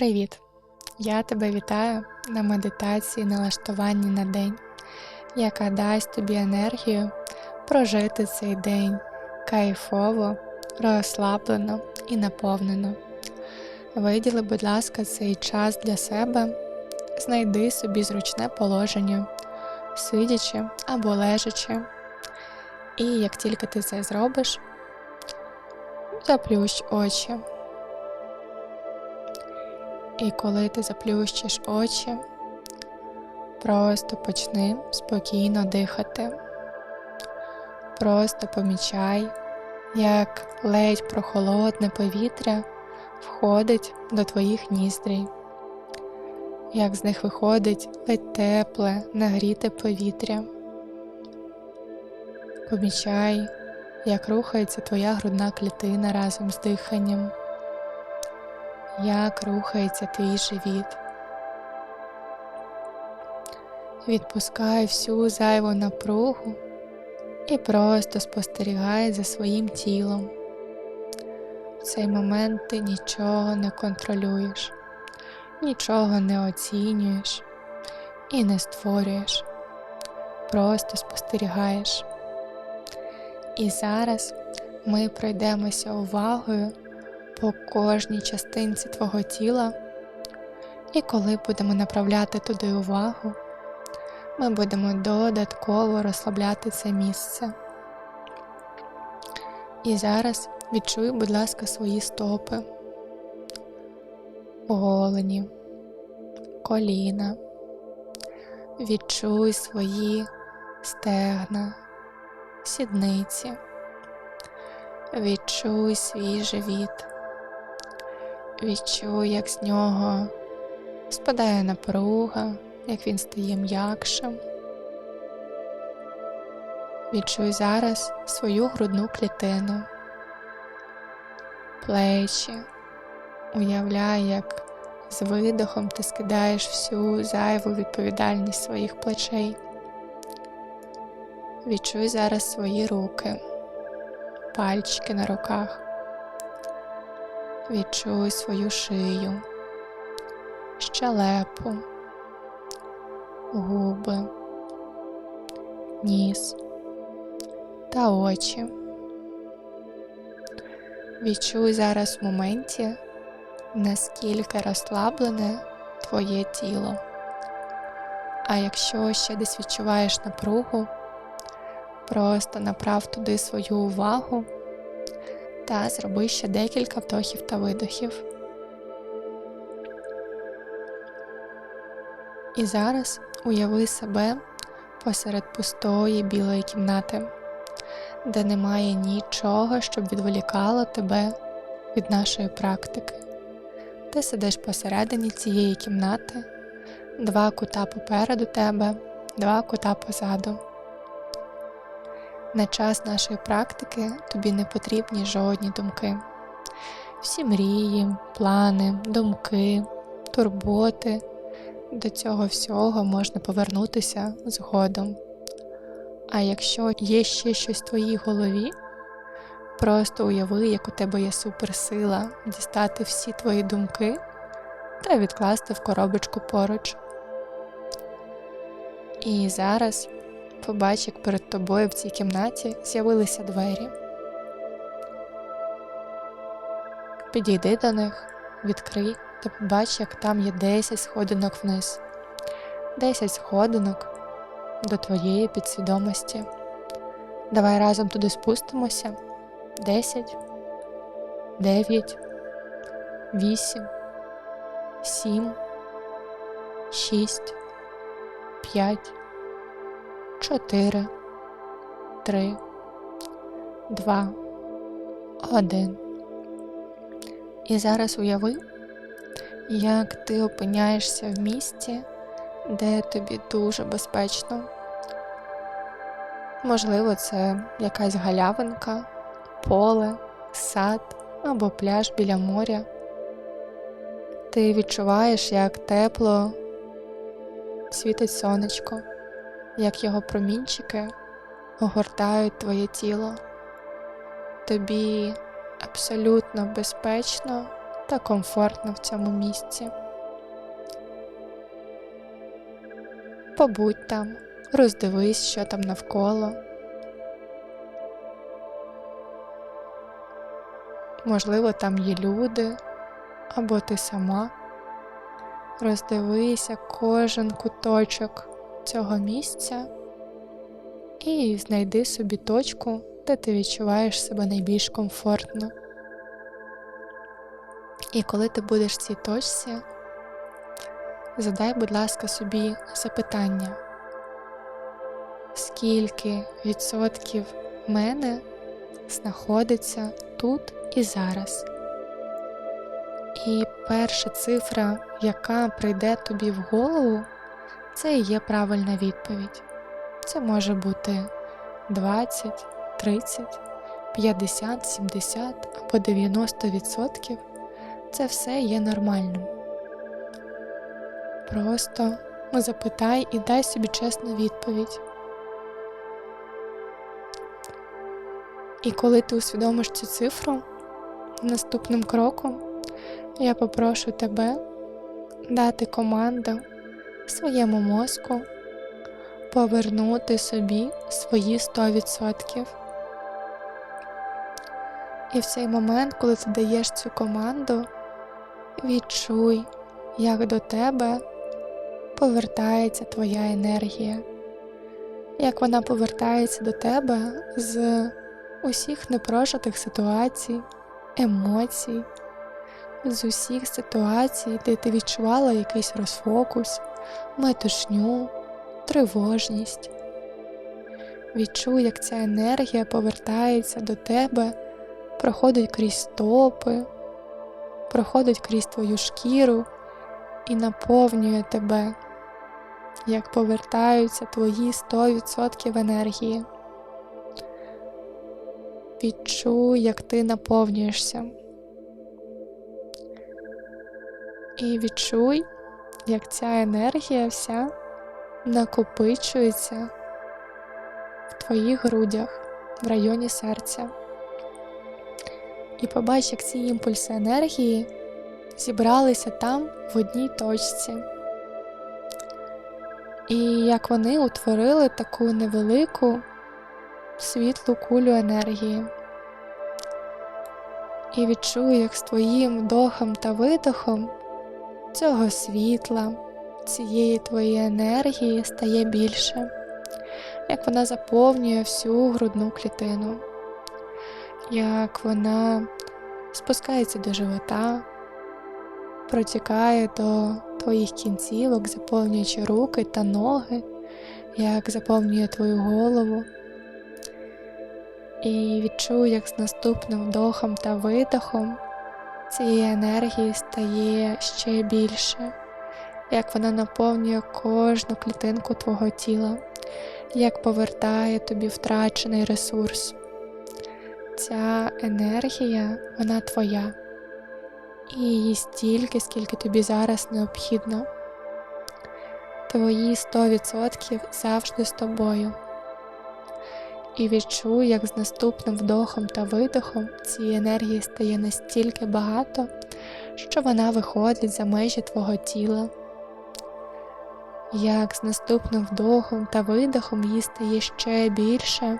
Привіт! Я тебе вітаю на медитації налаштуванні на день, яка дасть тобі енергію прожити цей день кайфово, розслаблено і наповнено. Виділи, будь ласка, цей час для себе, знайди собі зручне положення, сидячи або лежачи. І як тільки ти це зробиш, заплющ очі. І коли ти заплющиш очі, просто почни спокійно дихати. Просто помічай, як ледь прохолодне повітря входить до твоїх ніздрій, як з них виходить ледь тепле, нагріте повітря. Помічай, як рухається твоя грудна клітина разом з диханням як рухається твій живіт. Відпускай всю зайву напругу і просто спостерігай за своїм тілом. В цей момент ти нічого не контролюєш, нічого не оцінюєш і не створюєш, просто спостерігаєш. І зараз ми пройдемося увагою по кожній частинці твого тіла, і коли будемо направляти туди увагу, ми будемо додатково розслабляти це місце. І зараз відчуй, будь ласка, свої стопи, голені, коліна, відчуй свої стегна, сідниці, відчуй свій живіт. Відчуй, як з нього спадає напруга, як він стає м'якшим. Відчуй зараз свою грудну клітину, плечі. Уявляй, як з видохом ти скидаєш всю зайву відповідальність своїх плечей. Відчуй зараз свої руки, пальчики на руках. Відчуй свою шию, щелепу, губи, ніс. Та очі. Відчуй зараз в моменті, наскільки розслаблене твоє тіло. А якщо ще десь відчуваєш напругу, просто направ туди свою увагу та зроби ще декілька вдохів та видохів. І зараз уяви себе посеред пустої білої кімнати, де немає нічого, щоб відволікало тебе від нашої практики. Ти сидиш посередині цієї кімнати, два кута попереду тебе, два кута позаду. На час нашої практики тобі не потрібні жодні думки. Всі мрії, плани, думки, турботи. До цього всього можна повернутися згодом. А якщо є ще щось в твоїй голові, просто уяви, як у тебе є суперсила дістати всі твої думки та відкласти в коробочку поруч. І зараз побач, як перед тобою в цій кімнаті з'явилися двері. Підійди до них, відкрий та побач, як там є 10 сходинок вниз, 10 сходинок до твоєї підсвідомості. Давай разом туди спустимося. 10, 9, 8, 7, 6, 5, чотири, три, два, один. І зараз уяви, як ти опиняєшся в місті, де тобі дуже безпечно. Можливо, це якась галявинка, поле, сад або пляж біля моря. Ти відчуваєш, як тепло світить сонечко як його промінчики огортають твоє тіло. Тобі абсолютно безпечно та комфортно в цьому місці. Побудь там, роздивись, що там навколо. Можливо, там є люди або ти сама. Роздивися кожен куточок цього місця і знайди собі точку, де ти відчуваєш себе найбільш комфортно. І коли ти будеш в цій точці, задай, будь ласка, собі запитання, скільки відсотків мене знаходиться тут і зараз. І перша цифра, яка прийде тобі в голову, це і є правильна відповідь. Це може бути 20, 30, 50, 70 або 90%. Це все є нормальним. Просто запитай і дай собі чесну відповідь. І коли ти усвідомиш цю цифру, наступним кроком я попрошу тебе дати команду своєму мозку повернути собі свої 100%. І в цей момент, коли ти даєш цю команду, відчуй, як до тебе повертається твоя енергія, як вона повертається до тебе з усіх непрожитих ситуацій, емоцій, з усіх ситуацій, де ти відчувала якийсь розфокус, метушню, тривожність. Відчуй, як ця енергія повертається до тебе, проходить крізь стопи, проходить крізь твою шкіру і наповнює тебе, як повертаються твої 100% енергії. Відчуй, як ти наповнюєшся. І відчуй, як ця енергія вся накопичується в твоїх грудях в районі серця. І побач, як ці імпульси енергії зібралися там в одній точці. І як вони утворили таку невелику світлу кулю енергії. І відчуй, як з твоїм вдохом та видохом цього світла, цієї твоєї енергії стає більше, як вона заповнює всю грудну клітину, як вона спускається до живота, протікає до твоїх кінцівок, заповнюючи руки та ноги, як заповнює твою голову. І відчуй, як з наступним вдохом та видохом цієї енергії стає ще більше, як вона наповнює кожну клітинку твого тіла, як повертає тобі втрачений ресурс. Ця енергія, вона твоя, і її стільки, скільки тобі зараз необхідно. Твої 100% завжди з тобою і відчуй, як з наступним вдохом та видохом цієї енергії стає настільки багато, що вона виходить за межі твого тіла. Як з наступним вдохом та видохом її стає ще більше,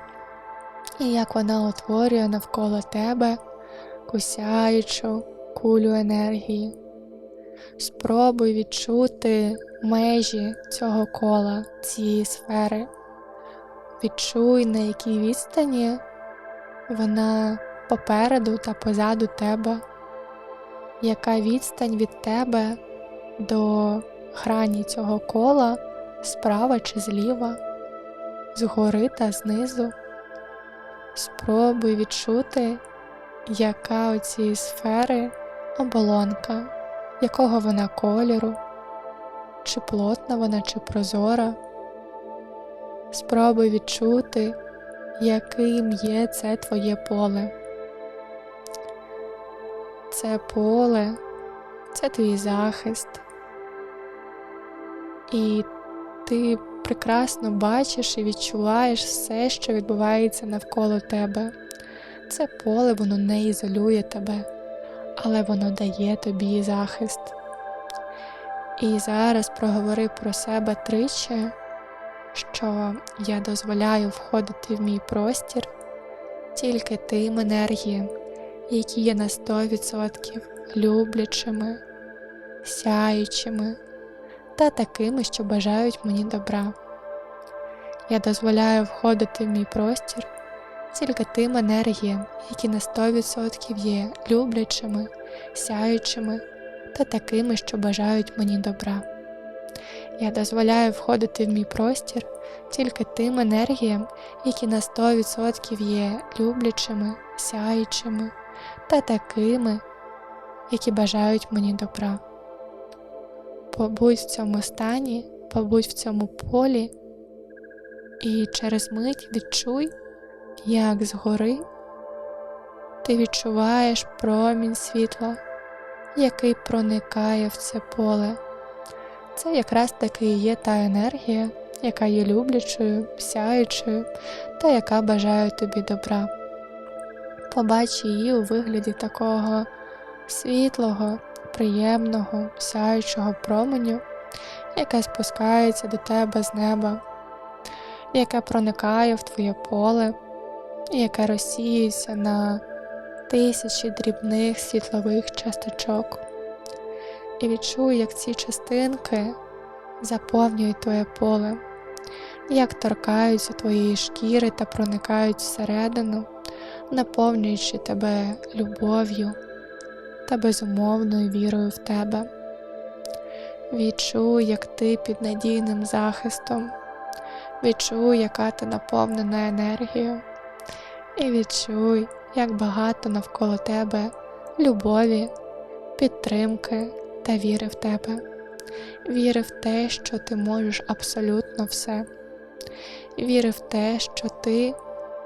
і як вона утворює навколо тебе кусяючу кулю енергії. Спробуй відчути межі цього кола, цієї сфери. Відчуй, на якій відстані вона попереду та позаду тебе, яка відстань від тебе до грані цього кола справа чи зліва, згори та знизу. Спробуй відчути, яка у цієї сфери оболонка, якого вона кольору, чи плотна вона, чи прозора. Спробуй відчути, яким є це твоє поле. Це поле, це твій захист. І ти прекрасно бачиш і відчуваєш все, що відбувається навколо тебе. Це поле, воно не ізолює тебе, але воно дає тобі захист. І зараз проговори про себе тричі, що я дозволяю входити в мій простір тільки тим енергіям, які є на 100% люблячими, сяючими та такими, що бажають мені добра. Я дозволяю входити в мій простір тільки тим енергіям, які на 100% є люблячими, сяючими та такими, що бажають мені добра. Я дозволяю входити в мій простір тільки тим енергіям, які на 100% є люблячими, сяючими та такими, які бажають мені добра. Побудь в цьому стані, побудь в цьому полі, і через мить відчуй, як згори ти відчуваєш промінь світла, який проникає в це поле. Це якраз таки і є та енергія, яка є люблячою, сяючою та яка бажає тобі добра. Побач її у вигляді такого світлого, приємного, сяючого променю, яке спускається до тебе з неба, яке проникає в твоє поле, яке розсіюється на тисячі дрібних світлових часточок. І відчуй, як ці частинки заповнюють твоє поле, як торкаються твоєї шкіри та проникають всередину, наповнюючи тебе любов'ю та безумовною вірою в тебе. Відчуй, як ти під надійним захистом, відчуй, яка ти наповнена енергією, і відчуй, як багато навколо тебе любові, підтримки та віри в тебе, віри в те, що ти можеш абсолютно все, віри в те, що ти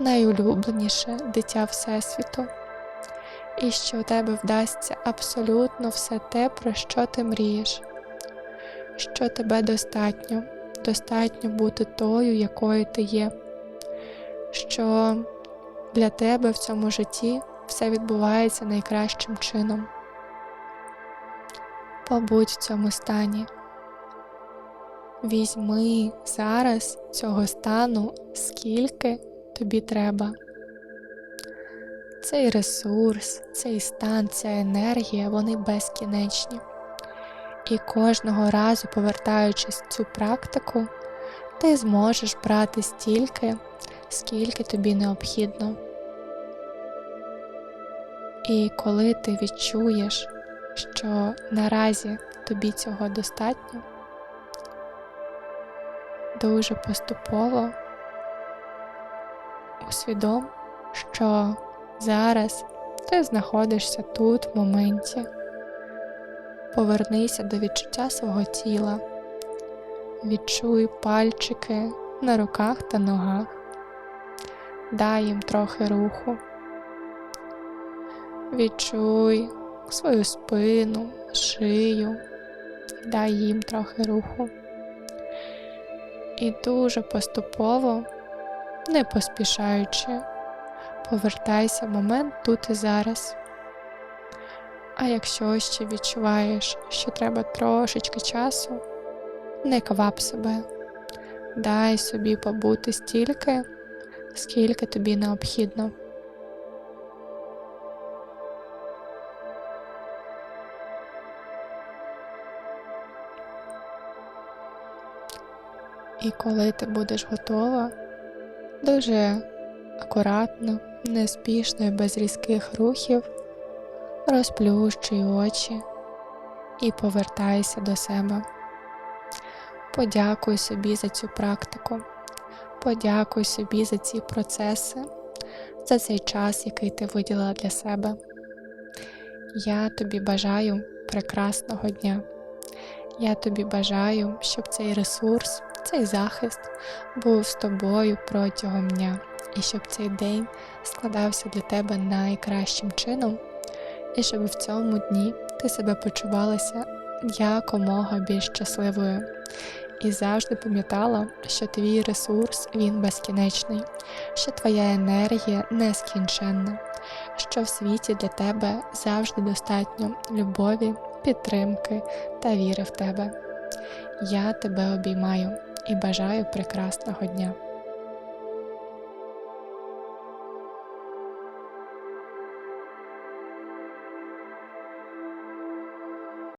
найулюбленіше дитя Всесвіту, і що у тебе вдасться абсолютно все те, про що ти мрієш, що тебе достатньо, достатньо бути тою, якою ти є, що для тебе в цьому житті все відбувається найкращим чином. Побудь в цьому стані. Візьми зараз цього стану, скільки тобі треба. Цей ресурс, цей стан, ця енергія, вони безкінечні. І кожного разу, повертаючись в цю практику, ти зможеш брати стільки, скільки тобі необхідно. І коли ти відчуєш, що наразі тобі цього достатньо, дуже поступово усвідом, що зараз ти знаходишся тут в моменті. Повернися до відчуття свого тіла, відчуй пальчики на руках та ногах, дай їм трохи руху, відчуй свою спину, шию, дай їм трохи руху. І дуже поступово, не поспішаючи, повертайся в момент тут і зараз. А якщо ще відчуваєш, що треба трошечки часу, не квап себе, дай собі побути стільки, скільки тобі необхідно. І коли ти будеш готова, дуже акуратно, неспішно і без різких рухів, розплющуй очі і повертайся до себе. Подякуй собі за цю практику, подякуй собі за ці процеси, за цей час, який ти виділила для себе. Я тобі бажаю прекрасного дня. Я тобі бажаю, щоб цей ресурс, цей захист був з тобою протягом дня, і щоб цей день складався для тебе найкращим чином, і щоб в цьому дні ти себе почувалася якомога більш щасливою. І завжди пам'ятала, що твій ресурс він безкінечний, що твоя енергія нескінченна, що в світі для тебе завжди достатньо любові, підтримки та віри в тебе. Я тебе обіймаю і бажаю прекрасного дня.